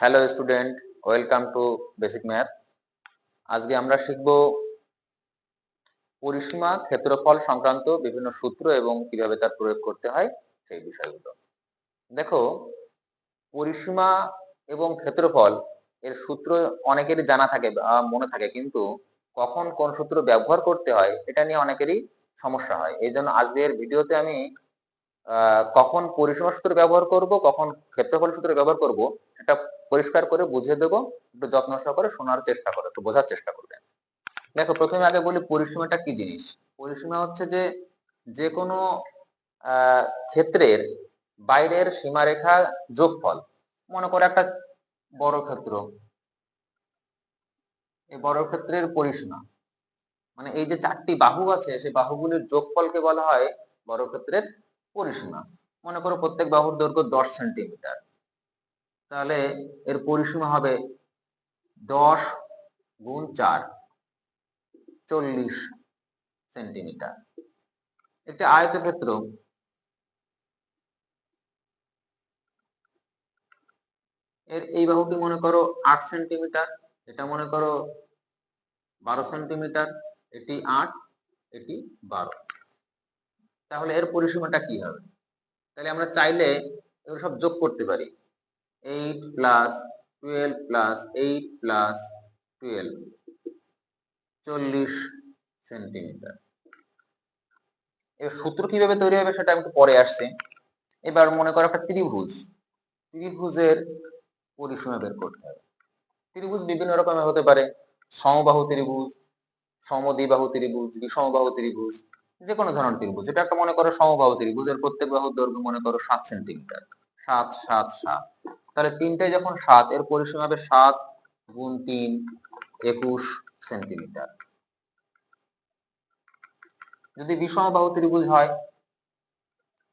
Hello student welcome to basic math আজকে আমরা শিখব পরিসীমা ক্ষেত্রফল সংক্রান্ত বিভিন্ন সূত্র এবং কীভাবে তার প্রয়োগ করতে হয় সেই বিষয়গুলো। দেখো, পরিসীমা এবং ক্ষেত্রফল এর সূত্র অনেকেরই জানা থাকে মনে থাকে, কিন্তু কখন কোন সূত্র ব্যবহার করতে হয় এটা নিয়ে অনেকেরই সমস্যা হয়। এই জন্য আজকের ভিডিওতে আমি কখন পরিসীমা সূত্র ব্যবহার করব, কখন ক্ষেত্রফল সূত্র ব্যবহার করব এটা পরিষ্কার করে বুঝিয়ে দেবো, একটু যত্ন সহকারে শোনার চেষ্টা করো, একটু বোঝার চেষ্টা করবে। দেখো, প্রথমে আগে বলি পরিসীমাটা কি জিনিস? পরিসীমা হচ্ছে যে যে কোনো ক্ষেত্রের বাইরের সীমারেখা যোগফল। মনে করো একটা বড় ক্ষেত্র, এই বড় ক্ষেত্রের পরিসীমা। মানে এই যে চারটি বাহু আছে, সেই বাহুগুলির যোগফলকে বলা হয় বড় ক্ষেত্রের পরিসীমা। মনে করো প্রত্যেক বাহুর দৈর্ঘ্য দশ সেন্টিমিটার। তাহলে এর পরিসীমা হবে দশ গুণ চার, চল্লিশ সেন্টিমিটার। একটি আয়তক্ষেত্র। এর এই বাহুটি মনে করো আট সেন্টিমিটার, এটা মনে করো বারো সেন্টিমিটার, এটি আট, এটি বারো। তাহলে এর পরিসীমাটা কি হবে? তাহলে আমরা চাইলে এগুলো সব যোগ করতে পারি। Eight plus twelve plus eight plus twelve চল্লিশ সেন্টিমিটার এর সূত্র কীভাবে তৈরি হবে সেটা আমি একটু পরে আসছি। এবার মনে করো একটা ত্রিভুজ। ত্রিভুজের পরিসীমা বের করতে হবে। ত্রিভুজ বিভিন্ন রকমের হতে পারে। সমবাহু ত্রিভুজ, সমদ্বিবাহু ত্রিভুজ বিষমবাহু ত্রিভুজ যে কোনো ধরনের ত্রিভুজ। এটা একটা মনে করো সমবাহু ত্রিভুজ। এর প্রত্যেক বাহুর দৈর্ঘ্য মনে করো সাত সেন্টিমিটার সাত সাত সাত। তাহলে তিনটায় যখন সাত, এর পরিসীমা হবে সাত গুণ তিন, একুশ সেন্টিমিটার। যদি বিষমবাহু ত্রিভুজ হয়,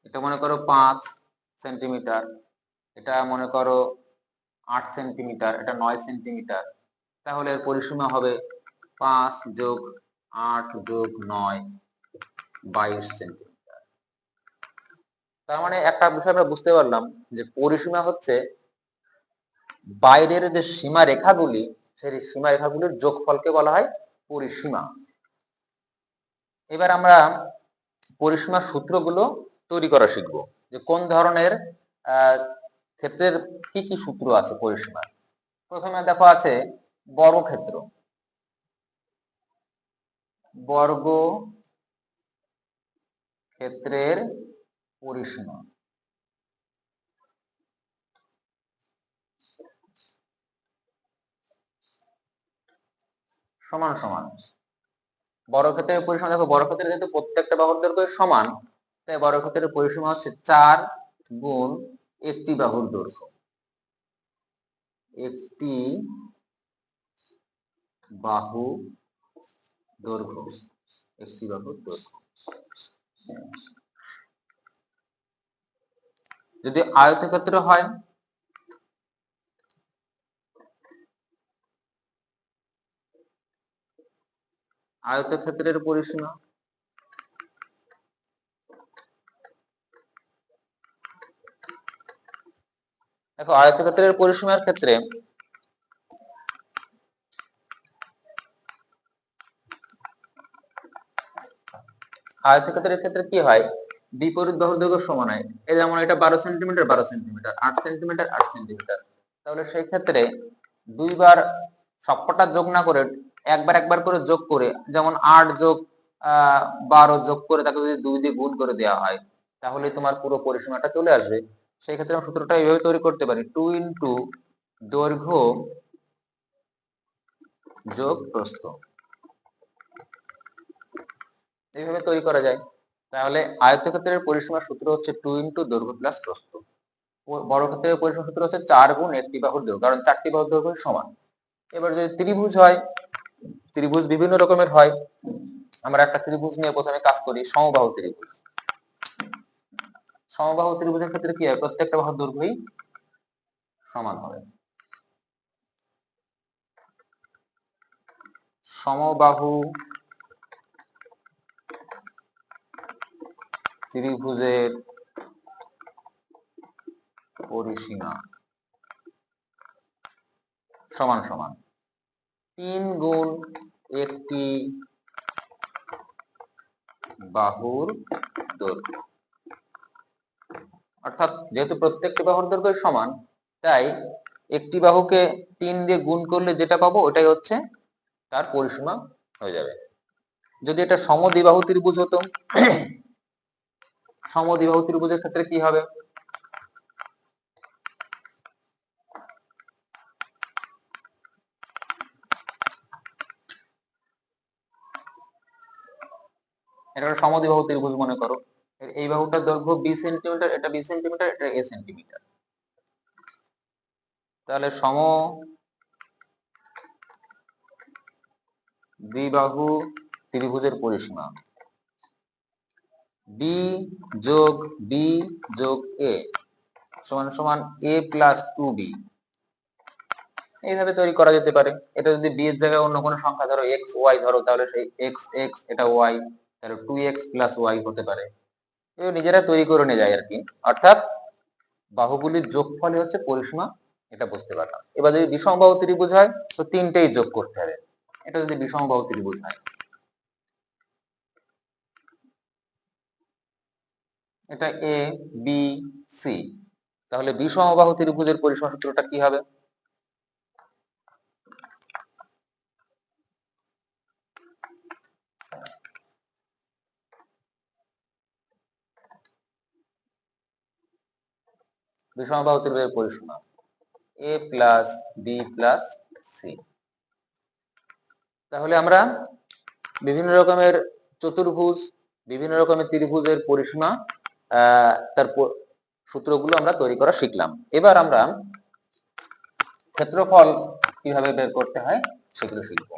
এটা মনে করো পাঁচ সেন্টিমিটার, এটা মনে করো আট সেন্টিমিটার, এটা নয় সেন্টিমিটার, তাহলে এর পরিসীমা হবে পাঁচ যোগ আট যোগ নয়, বাইশ সেন্টিমিটার। তার মানে একটা বিষয় আমরা বুঝতে পারলাম যে পরিসীমা হচ্ছে বাইরের যে সীমা রেখাগুলি সেই সীমা রেখাগুলির যোগফলকে বলা হয় পরিসীমা। এবার আমরা পরিসীমা সূত্রগুলো তৈরি করা শিখব যে কোন ধরনের ক্ষেত্রের কি কি সূত্র আছে পরিসীমা প্রথমে দেখো আছে বর্গক্ষেত্র। বর্গ ক্ষেত্রের পরিসীমা। সমান সমান। বড় বর্গক্ষেত্রের পরিসীমা দেখো বর্গক্ষেত্রে যেহেতু প্রত্যেকটা বাহুর দৈর্ঘ্য সমান, তাই বর্গক্ষেত্রের পরিসীমা হচ্ছে চার গুণ একটি বাহুর দৈর্ঘ্য। একটি বাহু দৈর্ঘ্য, একটি বাহুর দৈর্ঘ্য। যদি আয়তক্ষেত্র হয় আয়তক্ষেত্রের পরিসীমা। দেখো, আয়তক্ষেত্রের পরিসীমার ক্ষেত্রে আয়তক্ষেত্রের ক্ষেত্রে কি হয়? বিপরীত দৈর্ঘ্য সমান হয়। এই যেমন এটা বারো সেন্টিমিটার বারো সেন্টিমিটার, আট সেন্টিমিটার আট সেন্টিমিটার। তাহলে সেই ক্ষেত্রে দুইবার সবকটা যোগ না করে একবার একবার করে যোগ করে, যেমন আট যোগ বারো যোগ করে তাকে যদি দুই দিয়ে গুণ করে দেওয়া হয় তাহলে তোমার পুরো পরিসীমাটা চলে আসবে। সেই ক্ষেত্রে আমরা সূত্রটা এইভাবে তৈরি করতে পারি টু ইন্টু দৈর্ঘ্য যোগ প্রস্থ। এইভাবে তৈরি করা যায়। তাহলে আয়তক্ষেত্রের পরিসীমার সূত্র হচ্ছে টু ইন্টু দৈর্ঘ্য প্লাস প্রস্থ। বড় বর্গক্ষেত্রের পরিসীমার সূত্র হচ্ছে চার গুণ একটি বাহুর দৈর্ঘ্য, কারণ চারটি বাহুর দৈর্ঘ্য সমান। এবার যদি ত্রিভুজ হয় ত্রিভুজ বিভিন্ন রকমের হয়। আমরা একটা ত্রিভুজ নিয়ে প্রথমে কাজ করি, সমবাহু ত্রিভুজ। সমবাহু ত্রিভুজের ক্ষেত্রে কি হয়? প্রত্যেকটা বাহুর দৈর্ঘ্যই সমান হবে। সমবাহু ত্রিভুজের পরিসীমা সমান সমান। তিন গুণ একটি বাহুর দৈর্ঘ্য। অর্থাৎ যেহেতু প্রত্যেকটি বাহুর দৈর্ঘ্য সমান, তাই একটি বাহুকে তিন দিয়ে গুণ করলে যেটা পাবো ওটাই হচ্ছে তার পরিসীমা হয়ে যাবে। যদি এটা সমদ্বিবাহু ত্রিভুজ হতো, সমদ্বিবাহু ত্রিভুজের ক্ষেত্রে কি হবে? এটা সমদ্বিবাহু ত্রিভুজ মনে করো। এই বাহুটার দৈর্ঘ্য বি সেন্টিমিটার, এটা বি সেন্টিমিটার, এটা এ সেন্টিমিটার। তাহলে সম দ্বিবাহু ত্রিভুজের পরিসীমা। বি যোগ বি যোগ এ সমান সমান এ প্লাস টু বি এইভাবে তৈরি করা যেতে পারে। এটা যদি বি এর জায়গায় অন্য কোনো সংখ্যা ধরো এক্স ওয়াই ধরো, তাহলে সেই এক্স এক্স এটা ওয়াই তাহলে টু এক্স প্লাস ওয়াই হতে পারে। নিজেরা তৈরি করে নিয়ে যায় আর কি অর্থাৎ বাহুগুলির যোগফলই হচ্ছে পরিসীমা, এটা বুঝতে পারলাম। এবার যদি বিষমবাহু ত্রিভুজ হয়, তো তিনটেই যোগ করতে হবে। এটা যদি বিষমবাহু ত্রিভুজ হয়। এটা এ বি সি তাহলে বিষমবাহু ত্রিভুজের পরিসীমা সূত্রটা কি হবে? বিষমবাহু ত্রিভুজের পরিসীমা A plus B plus C তাহলে আমরা বিভিন্ন রকমের চতুর্ভুজ, বিভিন্ন রকমের ত্রিভুজের পরিসীমা তার সূত্রগুলো আমরা তৈরি করা শিখলাম। এবার আমরা ক্ষেত্রফল কীভাবে বের করতে হয় সেগুলো শিখব।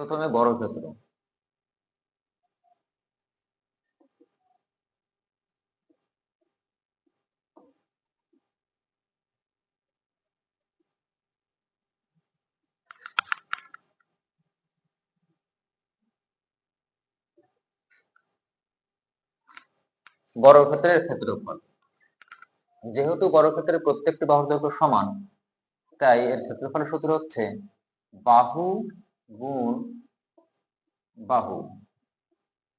প্রথমে বর্গক্ষেত্র বর্গক্ষেত্রের ক্ষেত্রফল। যেহেতু বর্গক্ষেত্রের প্রত্যেকটি বাহুর দৈর্ঘ্য সমান, তাই এর ক্ষেত্রফলের সূত্র হচ্ছে বাহু গুণ বাহু।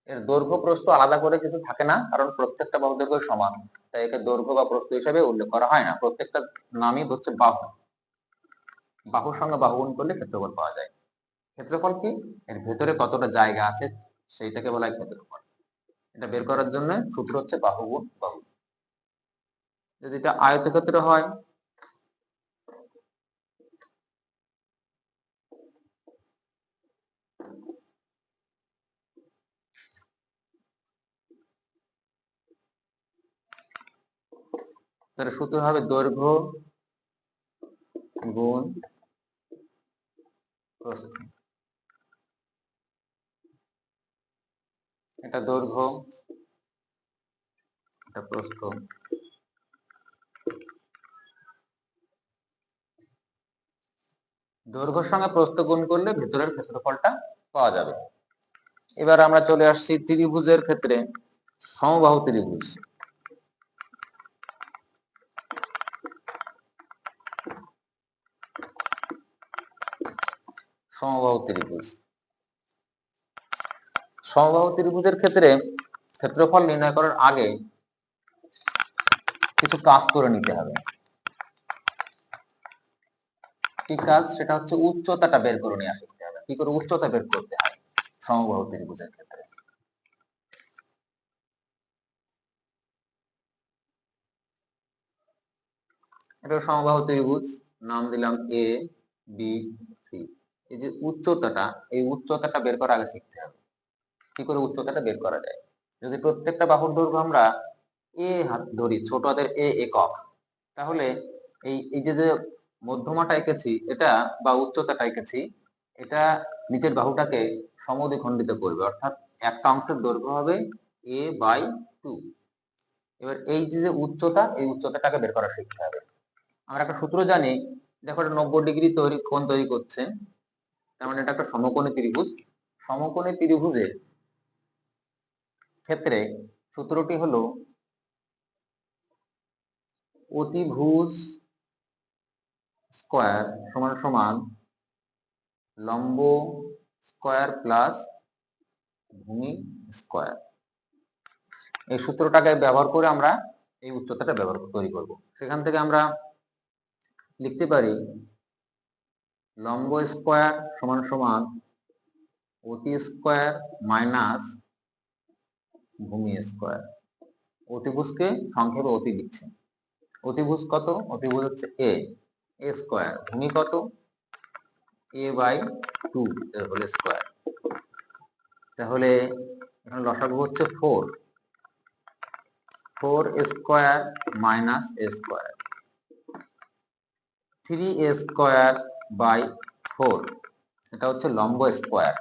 এর দৈর্ঘ্য প্রস্থ আলাদা করে কিছু থাকে না, কারণ প্রত্যেকটা বাহু দৈর্ঘ্য সমান। তাই একে দৈর্ঘ্য বা প্রস্থ হিসাবে উল্লেখ করা হয় না। প্রত্যেকটা নামই হচ্ছে বাহু। বাহুর সঙ্গে বাহু গুণ করলে ক্ষেত্রফল পাওয়া যায়। ক্ষেত্রফল কি? এর ভেতরে কতটা জায়গা আছে, সেইটাকে বলা হয় ক্ষেত্রফল। এটা বের করার জন্য সূত্র হচ্ছে বাহু গুণ বাহু। যদি এটা আয়তক্ষেত্র হয় তাহলে সূত্র হবে দৈর্ঘ্য গুণ প্রস্থ। এটা দৈর্ঘ্য, এটা প্রস্থ। দৈর্ঘ্যের সঙ্গে প্রস্থ গুণ করলে ভেতরের ক্ষেত্রফলটা পাওয়া যাবে। এবার আমরা চলে আসছি ত্রিভুজের ক্ষেত্রে সমবাহু ত্রিভুজ। সমবাহু ত্রিভুজ। সমবাহু ত্রিভুজের ক্ষেত্রে ক্ষেত্রফল নির্ণয় করার আগে কিছু কাজ করে নিতে হবে। কি কাজ? সেটা হচ্ছে উচ্চতাটা বের করে নিয়ে আসতে হবে। কি করে? উচ্চতা বের করতে হয় সমবাহু ত্রিভুজের ক্ষেত্রে। এটা সমবাহু ত্রিভুজ। নাম দিলাম এ বি এই যে উচ্চতাটা, এই উচ্চতাটা বের করা আগে শিখতে হবে। কি করে উচ্চতাটা বের করা যায়? যদি প্রত্যেকটা বাহুর দৈর্ঘ্য আমরা এ হাত ধরি ছোট হাতের এ একক, তাহলে এই এই যে মধ্যমাটা এঁকেছি, এটা বা উচ্চতাটা এঁকেছি, এটা নিচের বাহুটাকে সমদ্বিখণ্ডিত করবে। অর্থাৎ একটা অংশের দৈর্ঘ্য হবে এ বাই টু। এবার এই যে যে উচ্চতা, এই উচ্চতাটাকে বের করা শিখতে হবে। আমরা একটা সূত্র জানি, দেখো এটা নব্বই ডিগ্রি তৈরি, কোণ তৈরি করছে। তার এটা একটা সমকোণী ত্রিভুজ। সমকোণী ত্রিভুজের ক্ষেত্রে সূত্রটি হলো অতিভুজ স্কয়ার সমান সমান লম্ব স্কয়ার প্লাস ভূমি স্কয়ার। এই সূত্রটাকে ব্যবহার করে আমরা এই উচ্চতাটা ব্যবহার তৈরি করব। সেখান থেকে আমরা লিখতে পারি লম্ব স্কয়ার সমান সমান অতি স্কয়ার মাইনাস ভূমি স্কয়ার। অতিভুজকে সংক্ষেপে অতি লিখছি। অতিভুজ কত? অতিভুজ হচ্ছে এ এ স্কয়ার। ভূমি কত? এ বাই টু এর হোল স্কয়ার। তাহলে এখানে লসাগু হচ্ছে four four square minus A square. Three A square by four এটা হচ্ছে লম্ব স্কোয়ার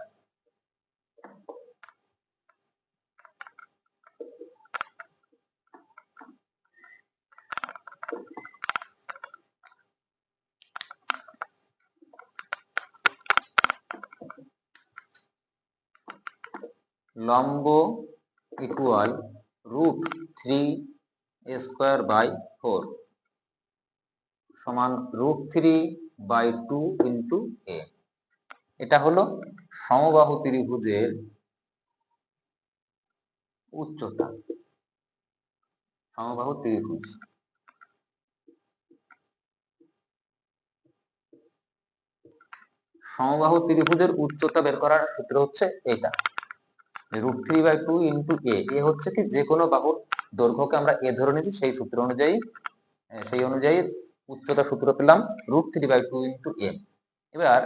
লম্ব equal root three square by four সমান root three by two into A এটা হলো সমবাহু ত্রিভুজের উচ্চতা। সমবাহু ত্রিভুজ। সমবাহু ত্রিভুজের উচ্চতা বের করার সূত্র হচ্ছে এটা। Root three by two into A A হচ্ছে কি যে কোনো বাহুর দৈর্ঘ্যকে আমরা এ ধরে নিয়েছি, সেই সূত্র অনুযায়ী, সেই অনুযায়ী উচ্চতা সূত্র পেলাম root three by two into M এবার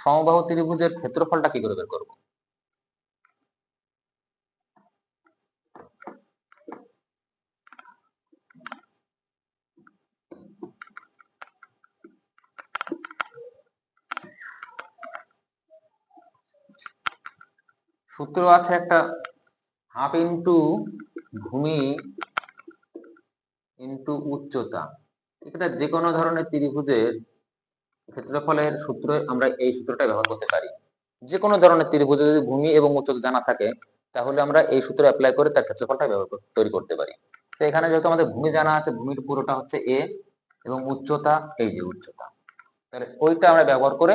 সমবাহু ত্রিভুজের ক্ষেত্রফলটা কি করে বের করব? সূত্র আছে একটা হাফ ইন্টু ভূমি ইন্টু উচ্চতা। এটা যে কোনো ধরনের ত্রিভুজের ক্ষেত্রফলের সূত্র আমরা এই সূত্রটা ব্যবহার করতে পারি। যে কোনো ধরনের ত্রিভুজে যদি ভূমি এবং উচ্চতা জানা থাকে, তাহলে আমরা এই সূত্র অ্যাপ্লাই করে তার ক্ষেত্রফলটা ব্যবহার তৈরি করতে পারি। তো এখানে যেহেতু আমাদের ভূমি জানা আছে, ভূমির পুরোটা হচ্ছে এ এবং উচ্চতা এই যে উচ্চতা। তাহলে ওইটা আমরা ব্যবহার করে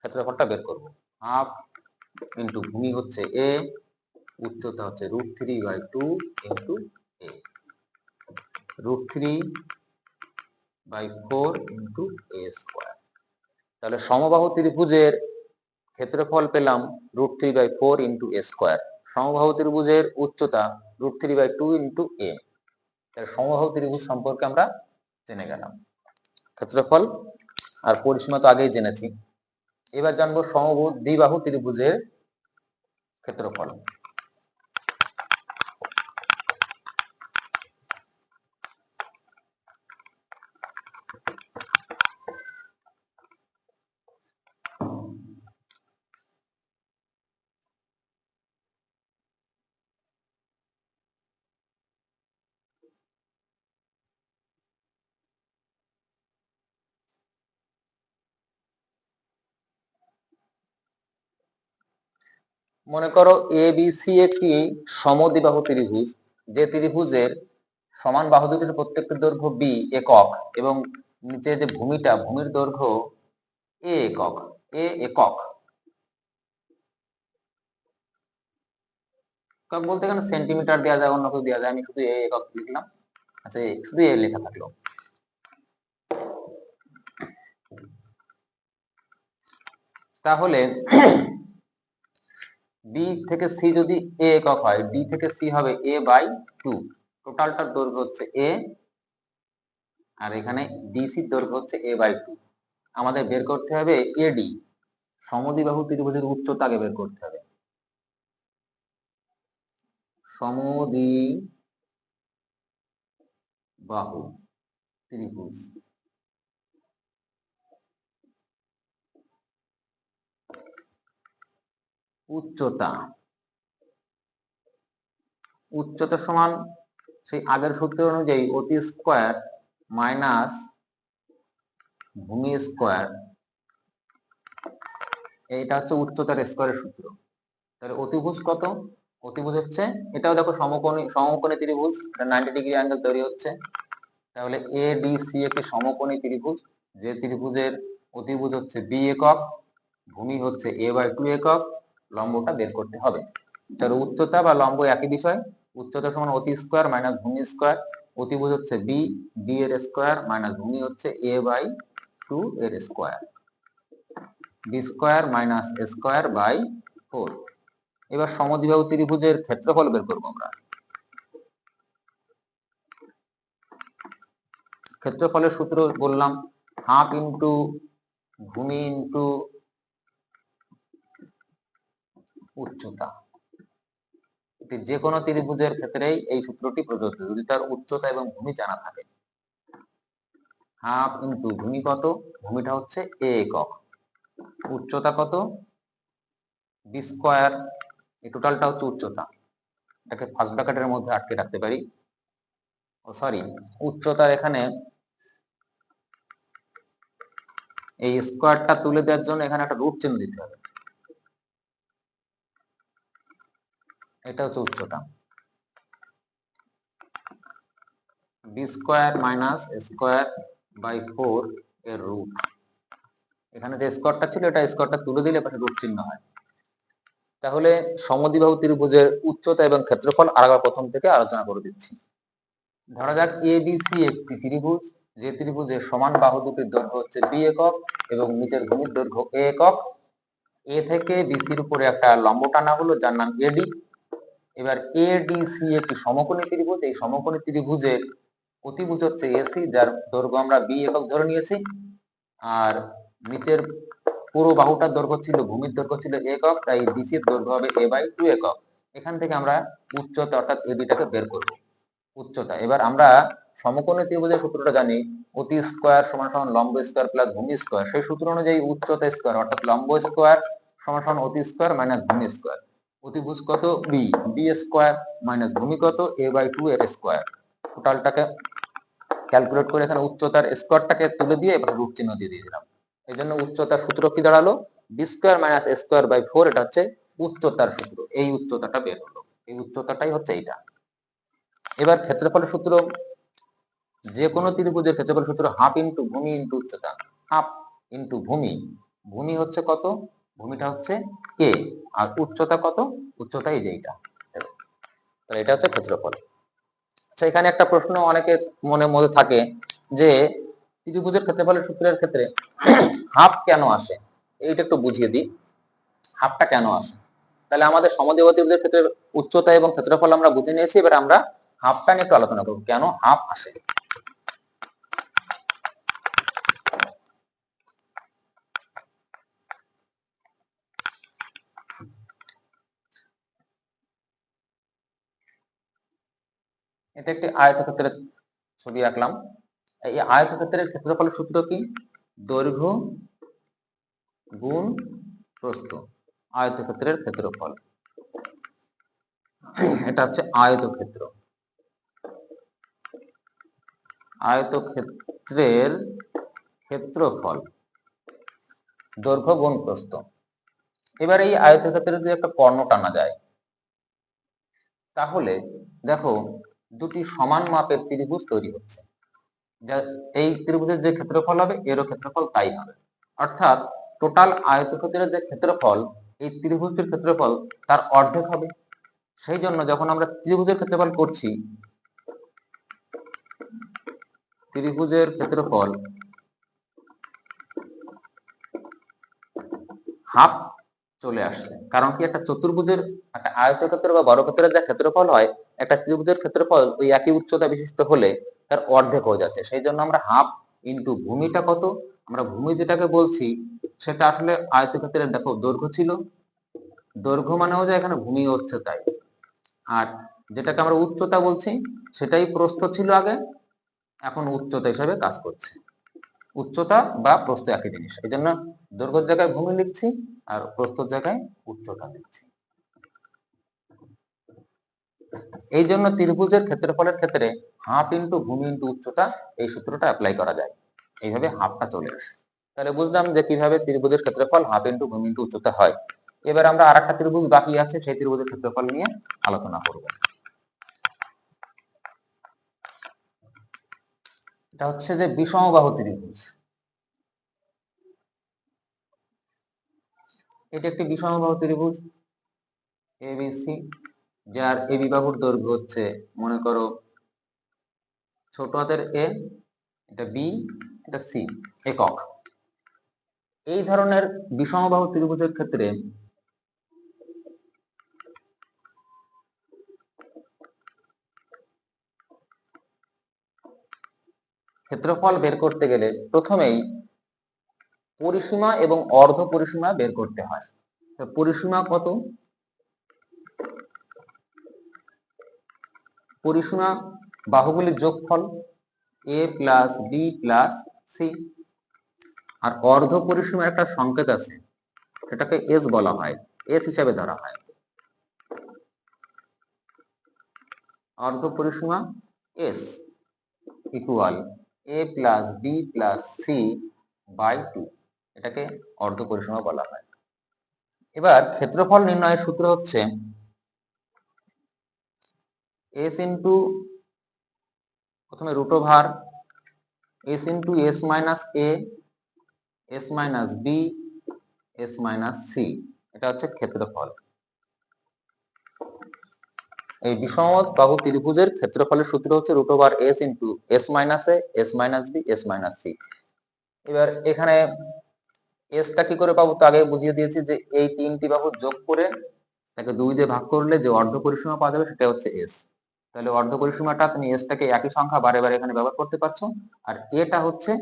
ক্ষেত্রফলটা বের করব। হাফ ইন্টু ভূমি হচ্ছে এ উচ্চতা হচ্ছে root three by two into A root three by four into A square তাহলে সমবাহু ত্রিভুজের ক্ষেত্রফল পেলাম root three by four into A square সমবাহু ত্রিভুজের উচ্চতা root three by two into A তাহলে সমবাহু ত্রিভুজ সম্পর্কে আমরা জেনে গেলাম। ক্ষেত্রফল, আর পরিসীমা তো আগেই জেনেছি। এবার জানব সমবাহু দ্বিবাহু ত্রিভুজের ক্ষেত্রফল। মনে করো এ বি সি একটি সমদ্বিবাহু ত্রিভুজ, যে ত্রিভুজের সমান বাহু দুটির প্রত্যেকটি দৈর্ঘ্য বি একক এবং নিচে যে ভূমিটা, ভূমির দৈর্ঘ্য এ একক এ একক। একক বলতে এখানে সেন্টিমিটার দেওয়া যায়, অন্য কেউ দেওয়া যায়, আমি শুধু এ একক লিখলাম। আচ্ছা শুধু এ লেখা থাকল। তাহলে বি থেকে সি যদি এ একক হয় ডি থেকে সি হবে এ বাই টু টোটালটার দৈর্ঘ্য হচ্ছে এ আর এখানে ডিসির দৈর্ঘ্য হচ্ছে এ বাই টু আমাদের বের করতে হবে এডি সমদ্বিবাহু ত্রিভুজের উচ্চতা আগে বের করতে হবে। সমদ্বি বাহু ত্রিভুজ। উচ্চতা। উচ্চতা সমান সেই আগের সূত্র অনুযায়ী অতি স্কোয়ার মাইনাস ভূমি স্কোয়ার এইটা হচ্ছে উচ্চতার স্কোয়ারের সূত্র। তাহলে অতিভুজ কত? অতিভুজ হচ্ছে, এটাও দেখো সমকোণী সমকোণী ত্রিভুজ, এটা নাইনটি ডিগ্রি অ্যাঙ্গেল তৈরি হচ্ছে। তাহলে এ ডি সি একটি সমকোণী ত্রিভুজ, যে ত্রিভুজের অতিভুজ হচ্ছে বি একক, ভূমি হচ্ছে এ বাই টু একক লম্বটা বের করতে হবে। তাহলে উচ্চতা বা লম্ব একই বিষয়। উচ্চতা সমান অতি স্কোয়ার মাইনাস ভূমি স্কোয়ার অতিভুজ হচ্ছে বি বি এর স্কোয়ার মাইনাস ভূমি হচ্ছে এ বাই টু এর square B square minus square by four এবার সমদ্বিবাহু ত্রিভুজের ক্ষেত্রফল বের করব আমরা। ক্ষেত্রফলের সূত্র বললাম হাফ ইন্টু ভূমি ইন্টু উচ্চতা। যে কোনো ত্রিভুজের ক্ষেত্রেই এই সূত্রটি প্রযোজ্য, যদি তার উচ্চতা এবং ভূমি জানা থাকে। হাফ ইন্টু ভূমি কত? ভূমিটা হচ্ছে এ একক। উচ্চতা কত? B square. এই টোটালটা হচ্ছে উচ্চতা। এটাকে ফার্স্ট ব্র্যাকেটের মধ্যে আটকে রাখতে পারি। ও সরি উচ্চতার এখানে এই স্কোয়ারটা তুলে দেওয়ার জন্য এখানে একটা রুট চিহ্ন দিতে হবে। এটা হচ্ছে উচ্চতা। B square minus square by four এর রুট এখানে যে স্কোয়ারটা ছিল, এটা স্কোয়ারটা তুলে দিলে পাশে রুট চিহ্ন হয়। তাহলে সমদ্বিবাহু ত্রিভুজের উচ্চতা এবং ক্ষেত্রফল আরেকবার প্রথম থেকে আলোচনা করে দিচ্ছি। ধরা যাক এ বি সি একটি ত্রিভুজ, যে ত্রিভুজের সমান বাহু দুটির দৈর্ঘ্য হচ্ছে বি একক এবং নিচের ভূমির দৈর্ঘ্য এ একক। এ থেকে বি বিসির উপরে একটা লম্ব টানা হলো, যার নাম এডি এবার এ ডি সি একটি সমকোণী ত্রিভুজ? এই সমকোণী ত্রিভুজের অতিভুজ হচ্ছে এসি যার দৈর্ঘ্য আমরা বি একক ধরে নিয়েছি। আর নিচের পুরো বাহুটার দৈর্ঘ্য ছিল, ভূমির দৈর্ঘ্য ছিল একক, তাই বিসির দৈর্ঘ্য হবে এ বাই টু একক। এখান থেকে আমরা উচ্চতা অর্থাৎ এবিটাকে বের করব, উচ্চতা। এবার আমরা সমকোণী ত্রিভুজের সূত্রটা জানি, অতি স্কোয়ার সমান সমান লম্ব স্কোয়ার প্লাস ভূমি স্কোয়ার সেই সূত্র অনুযায়ী উচ্চতা স্কোয়ার অর্থাৎ লম্ব স্কোয়ার সমান সমান অতি স্কোয়ার মাইনাস ভূমি স্কোয়ার অতিভুজ কত? বি বি স্কোয়ার মাইনাস ভূমি কত? এ বাই টু এর স্কোয়ার টোটালটাকে ক্যালকুলেট করে এখানে উচ্চতার স্কোয়ারটাকে তুলে দিয়ে এবার রূপ চিহ্ন দিয়ে দিলাম এই জন্য উচ্চতার সূত্র কি দাঁড়াল? B square minus square by four এটা হচ্ছে উচ্চতার সূত্র। এই উচ্চতাটা বের হলো। এই উচ্চতাটাই হচ্ছে এইটা। এবার ক্ষেত্রফলের সূত্র, যে কোনো ত্রিভুজের ক্ষেত্রফল সূত্র হাফ ইন্টু ভূমি ইন্টু উচ্চতা। হাফ ইন্টু ভূমি। ভূমি হচ্ছে কত? ভূমিটা হচ্ছে কে আর উচ্চতা কত? উচ্চতা এই যে এইটা। তাহলে এটা হচ্ছে ক্ষেত্রফল। আচ্ছা এখানে একটা প্রশ্ন অনেকে মনের মধ্যে থাকে যে ত্রিভুজের ক্ষেত্রফলের সূত্রের ক্ষেত্রে হাফ কেন আসে? এইটা একটু বুঝিয়ে দিই। হাফটা কেন আসে? তাহলে আমাদের সমদেব ত্রিভুজের ক্ষেত্রে উচ্চতা এবং ক্ষেত্রফল আমরা বুঝে নিয়েছি। এবার আমরা হাফটা নিয়ে একটু আলোচনা করব। কেন হাফ আসে? এটা একটি আয়তক্ষেত্রের ছবি আঁকলাম। এই আয়তক্ষেত্রের ক্ষেত্রফলের সূত্র কি? দৈর্ঘ্য গুণ প্রস্থ, আয়তক্ষেত্রের ক্ষেত্রফল। এটা হচ্ছে আয়তক্ষেত্র। আয়তক্ষেত্রের ক্ষেত্রফল, দৈর্ঘ্য গুণ প্রস্থ। এবার এই আয়তক্ষেত্রে যদি একটা কর্ণ টানা যায়, তাহলে দেখো দুটি সমান মাপের ত্রিভুজ তৈরি হচ্ছে। যা এই ত্রিভুজের যে ক্ষেত্রফল হবে, এরও ক্ষেত্রফল তাই হবে। অর্থাৎ টোটাল আয়তক্ষেত্রের যে ক্ষেত্রফল, এই ত্রিভুজটির ক্ষেত্রফল তার অর্ধেক হবে। সেই জন্য যখন আমরা ত্রিভুজের ক্ষেত্রফল করছি, ত্রিভুজের ক্ষেত্রফল হাফ চলে আসছে। কারণ কি? একটা চতুর্ভুজের, একটা আয়তক্ষেত্র বা বর্গক্ষেত্রের যা ক্ষেত্রফল হয় একটা ত্রিভুজের ক্ষেত্রফল ওই একই উচ্চতা বিশিষ্ট হলে তার অর্ধেক হয়ে যাচ্ছে। সেই জন্য আমরা হাফ ইন্টু ভূমিটা কত? আমরা ভূমি যেটাকে বলছি, সেটা আসলে আয়তক্ষেত্রের দেখো দৈর্ঘ্য ছিল। দৈর্ঘ্য মানেও যে এখানে ভূমি হচ্ছে তাই। আর যেটাকে আমরা উচ্চতা বলছি, সেটাই প্রস্থ ছিল আগে, এখন উচ্চতা হিসাবে কাজ করছে। উচ্চতা বা প্রস্থ একই জিনিস। এই জন্য দৈর্ঘ্যের জায়গায় ভূমি লিখছি আর প্রস্থর জায়গায় উচ্চতা লিখছি। এই জন্য ত্রিভুজের ক্ষেত্রফলের ক্ষেত্রে হাফ ইন্টু ভূমি ইন্টু উচ্চতা এই সূত্রটা অ্যাপ্লাই করা যায়। এইভাবে হাফটা চলে আসে। তাহলে বুঝলাম যে কীভাবে ত্রিভুজের ক্ষেত্রফল হাফ ইন্টু ভূমি ইন্টু উচ্চতা হয়। এবার আমরা আর একটা ত্রিভুজ বাকি আছে, সেই ত্রিভুজের ক্ষেত্রফল নিয়ে আলোচনা করব। এটা হচ্ছে যে বিষমবাহু ত্রিভুজ। এটি একটি বিষমবাহু ত্রিভুজ এবিসি যার এবি বাহুর দৈর্ঘ্য হচ্ছে, মনে করো, ছোট হাতের এ, এটা বি, এটা সি, একক। এই ধরনের বিষমবাহু ত্রিভুজের ক্ষেত্রে ক্ষেত্রফল বের করতে গেলে প্রথমেই পরিসীমা এবং অর্ধ পরিসীমা বের করতে হয়। পরিসীমা কত? পরিসীমা বাহুগুলির যোগফল A plus B plus C আর অর্ধ পরিসীমার একটা সংকেত আছে, সেটাকে এস বলা হয় এস হিসাবে ধরা হয়। অর্ধ পরিসীমা S equal A plus B plus C by two এটাকে অর্ধ পরিসীমা বলা হয়। এবার ক্ষেত্রফল নির্ণয়ের সূত্র হচ্ছে এস ইন্টু প্রথমে root over S into S minus A S minus B S minus C এটা হচ্ছে ক্ষেত্রফল। এই বিষমত বাহু ত্রিভুজের ক্ষেত্রফলের সূত্র হচ্ছে root over S into S minus A S minus B S minus C এবার এখানে এসটা কি করে পাবো? তো আগে বুঝিয়ে দিয়েছি যে এই তিনটি বাহু যোগ করে তাকে দুই দিয়ে ভাগ করলে যে অর্ধ পরিসীমা পাওয়া যাবে সেটা হচ্ছে এস তাহলে অর্ধ পরিসীমাটা তুমি এসটাকে একই সংখ্যা বারে বারে এখানে ব্যবহার করতে পারছ। আর এটা হচ্ছে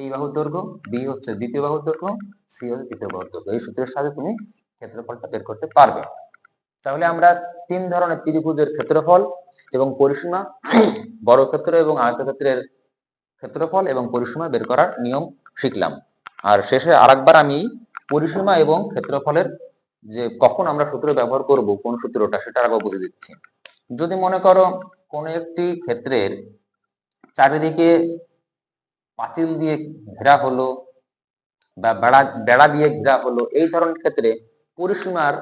এই বাহুর দৈর্ঘ্য বি হচ্ছে দ্বিতীয় বাহুর দৈর্ঘ্য সি হচ্ছে তৃতীয় বাহুর দৈর্ঘ্য। এই সূত্রের সাথে তুমি ক্ষেত্রফলটা বের করতে পারবে। তাহলে আমরা তিন ধরনের ত্রিভুজের ক্ষেত্রফল এবং পরিসীমা, বড় ক্ষেত্র এবং আয়তক্ষেত্রের ক্ষেত্রফল এবং পরিসীমা বের করার নিয়ম শিখলাম। আর শেষে আরেকবার আমি পরিসীমা এবং ক্ষেত্রফলের যে কখন আমরা সূত্র ব্যবহার করব, কোন সূত্রটা সেটা আগে বুঝে দিচ্ছি। যদি মনে করো কোন একটি ক্ষেত্রের চারিদিকে পাঁচিল দিয়ে ঘেরা হলো বা বেড়া বেড়া দিয়ে ঘেরা হলো, এই ধরনের ক্ষেত্রে পরিসীমার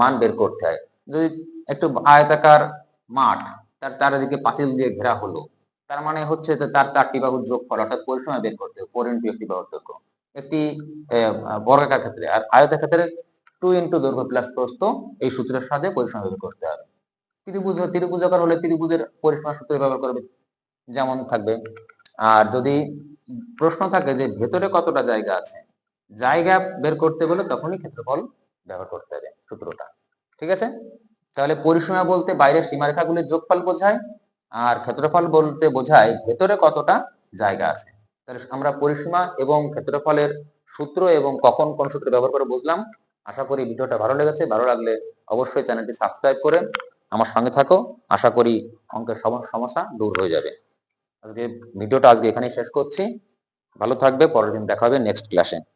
মান বের করতে হয়। যদি একটু আয়তাকার মাঠ তার চারিদিকে পাঁচিল দিয়ে ঘেরা হলো, তার মানে হচ্ছে তার চারটি বাহুর যোগফল অর্থাৎ পরিসীমা বের করতে হবে ফোর ইন্টু একটি বাহুর দৈর্ঘ্য একটি বর্গাকার ক্ষেত্রে। আর আয়তার ক্ষেত্রে টু ইন্টু দৈর্ঘ্য প্লাস প্রস্থ, এই সূত্রের সাথে পরিসীমা বের করতে হবে। ত্রিভুজ, ত্রিভুজাকার হলে ত্রিভুজের পরিসীমা সূত্র ব্যবহার করবে। যেমন থাকবে, আর যদি প্রশ্ন থাকে যে ভেতরে কতটা জায়গা আছে, জায়গা বের করতে গেলে তখনই ক্ষেত্রফল ব্যবহার করতে হবে সূত্রটা। ঠিক আছে? তাহলে পরিসীমা বলতে বাইরের সীমারেখাগুলির যোগফল বোঝায়, আর ক্ষেত্রফল বলতে বোঝায় ভেতরে কতটা জায়গা আছে। তাহলে আমরা পরিসীমা এবং ক্ষেত্রফলের সূত্র এবং কখন কোন সূত্র ব্যবহার করে বুঝলাম। আশা করি ভিডিওটা ভালো লেগেছে। ভালো লাগলে অবশ্যই চ্যানেলটি সাবস্ক্রাইব করে আমার সঙ্গে থাকো। আশা করি অঙ্কের সম- সমস্যা দূর হয়ে যাবে। আজকে ভিডিওটা আজকে এখানেই শেষ করছি। ভালো থাকবে, পরের দিন দেখা হবে নেক্সট ক্লাসে